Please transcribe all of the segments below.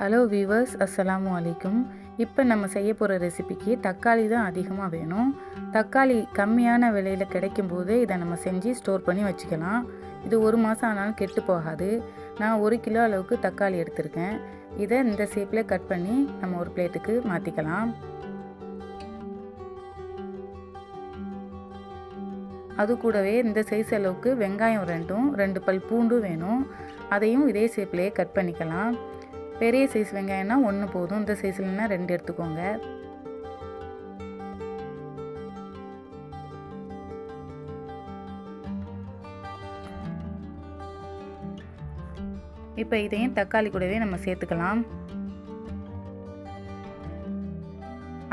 Hello viewers அஸ்லாம் அலைக்கும் இப்போ நம்ம செய்ய போகிற ரெசிபிக்கு தக்காளி தான் அதிகமாக வேணும். தக்காளி கம்மியான விலையில் கிடைக்கும் போது இதை நம்ம செஞ்சு ஸ்டோர் பண்ணி வச்சுக்கலாம். இது ஒரு மாதம் ஆனாலும் கெட்டு போகாது. நான் ஒரு கிலோ அளவுக்கு தக்காளி எடுத்திருக்கேன். இதை இந்த ஷேப்பில் கட் பண்ணி நம்ம ஒரு பிளேட்டுக்கு மாற்றிக்கலாம் அது கூடவே இந்த சைஸ் அளவுக்கு வெங்காயம் ரெண்டும் ரெண்டு பல் பூண்டும் வேணும். அதையும் இதே ஷேப்லேயே கட் பண்ணிக்கலாம். பெரிய சைஸ் வெங்காயம்னா ஒன்று போதும். இந்த சைஸ்லனா ரெண்டு எடுத்துக்கோங்க. இப்போ இதையும் தக்காளி கூடவே நம்ம சேர்த்துக்கலாம்.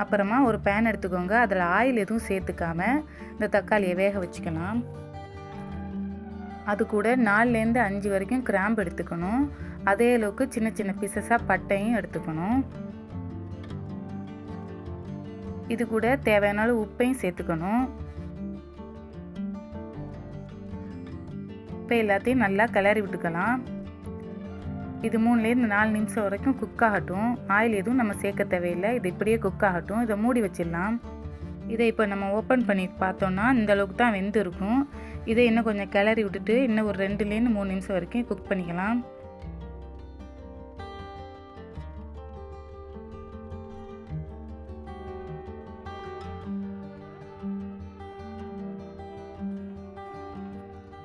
அப்புறமா ஒரு பேன் எடுத்துக்கோங்க. அதில் ஆயில் எதுவும் சேர்த்துக்காம இந்த தக்காளியை வேக வச்சுக்கலாம். அது கூட நாலுலேருந்து அஞ்சு வரைக்கும் கிராம்பு எடுத்துக்கணும். அதே அளவுக்கு சின்ன சின்ன பீசஸாக பட்டையும் எடுத்துக்கணும். இது கூட தேவையான உப்பையும் சேர்த்துக்கணும். இப்போ எல்லாத்தையும் நல்லா கிளறி விட்டுக்கலாம். இது மூணுலேருந்து நாலு நிமிஷம் வரைக்கும் குக் ஆகட்டும். ஆயில் எதுவும் நம்ம சேர்க்க தேவையில்லை. இது இப்படியே குக் ஆகட்டும். இதை மூடி வச்சிடலாம். இதை இப்போ நம்ம ஓப்பன் பண்ணி பார்த்தோன்னா இந்த அளவுக்கு தான் வெந்து இருக்கும் இதை இன்னும் கொஞ்சம் கிளறி விட்டுட்டு இன்னும் ஒரு ரெண்டுலேருந்து மூணு நிமிஷம் வரைக்கும் குக் பண்ணிக்கலாம்.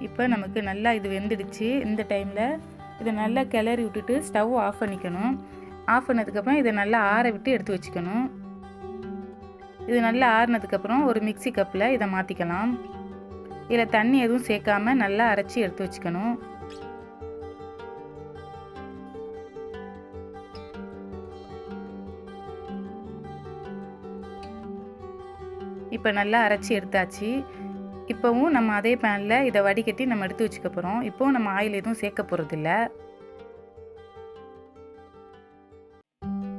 இப்போ நமக்கு நல்லா இது வெந்துடுச்சு இந்த டைமில் இதை நல்லா கிளறி விட்டுட்டு ஸ்டவ் ஆஃப் பண்ணிக்கணும். ஆஃப் பண்ணதுக்கப்புறம் இதை நல்லா ஆற விட்டு எடுத்து வச்சுக்கணும். இது நல்லா ஆறினதுக்கப்புறம் ஒரு மிக்சி கப்பில் இதை மாற்றிக்கலாம் இதில் தண்ணி எதுவும் சேர்க்காம நல்லா அரைச்சி எடுத்து வச்சுக்கணும். இப்போ நல்லா அரைச்சி எடுத்தாச்சு. இப்போவும் நம்ம அதே பேனில் இதை வடிகட்டி நம்ம எடுத்து வச்சுக்க போகிறோம் இப்போவும் நம்ம ஆயில் எதுவும் சேர்க்க போகிறதில்ல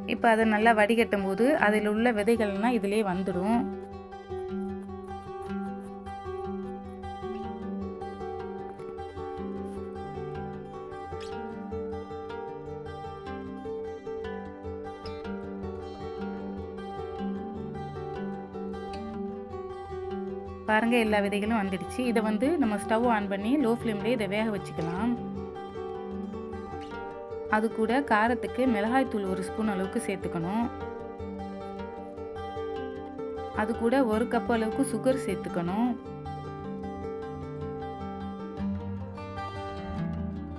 இப்போ அதை நல்லா வடிகட்டும் போது அதில் உள்ள விதைகள்லாம் இதிலே வந்துடும். பாருங்கள் எல்லா விதைகளும் வந்துடுச்சு. இதை வந்து நம்ம ஸ்டவ் ஆன் பண்ணி லோ ஃப்ளேம்லேயே இதை வேக வச்சுக்கலாம். அது கூட காரத்துக்கு மிளகாய்த்தூள் ஒரு ஸ்பூன் அளவுக்கு சேர்த்துக்கணும். அது கூட ஒரு கப் அளவுக்கு சுகர் சேர்த்துக்கணும்.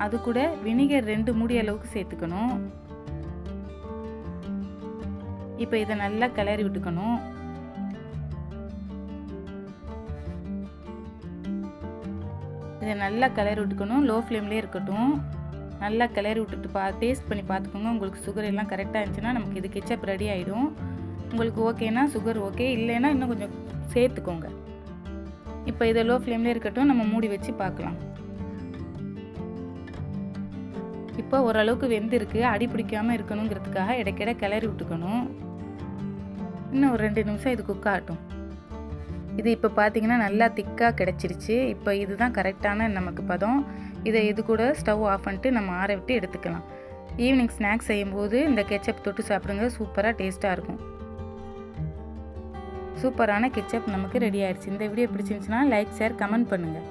அது கூட வினிகர் ரெண்டு மூடி அளவுக்கு சேர்த்துக்கணும். இப்போ இதை நல்லா கிளறி விட்டுக்கணும். இதை நல்லா கிளறி விட்டுக்கணும். லோ ஃப்ளேம்லேயே இருக்கட்டும். நல்லா கிளறி விட்டுட்டு பா டேஸ்ட் பண்ணி பார்த்துக்கோங்க. உங்களுக்கு சுகர் எல்லாம் கரெக்டாக இருந்துச்சுன்னா நமக்கு இது கெச்சப் ரெடி ஆகிடும் உங்களுக்கு ஓகேனா சுகர் ஓகே இல்லைன்னா இன்னும் கொஞ்சம் சேர்த்துக்கோங்க. இப்போ இதை லோ ஃப்ளேம்லேயே இருக்கட்டும். நம்ம மூடி வச்சு பார்க்கலாம். இப்போ ஓரளவுக்கு வெந்திருக்கு. அடி பிடிக்காமல் இருக்கணுங்கிறதுக்காக இடைக்கிட கிளறி விட்டுக்கணும். இன்னும் ஒரு ரெண்டு நிமிஷம் இது குக் ஆகட்டும். இது இப்போ பார்த்தீங்கன்னா நல்லா திக்காக கிடச்சிருச்சு. இப்போ இதுதான் கரெக்டான நமக்கு பதம். இதை இது கூட ஸ்டவ் ஆஃப் பண்ணிட்டு நம்ம ஆற விட்டு எடுத்துக்கலாம். ஈவினிங் ஸ்நாக்ஸ் செய்யும்போது இந்த கெச்சப் தொட்டு சாப்பிடுங்க. சூப்பராக டேஸ்ட்டாக இருக்கும். சூப்பரான கெச்சப் நமக்கு ரெடி ஆயிடுச்சு. இந்த வீடியோ பிடிச்சிருந்துச்சுன்னா லைக் ஷேர் கமெண்ட் பண்ணுங்கள்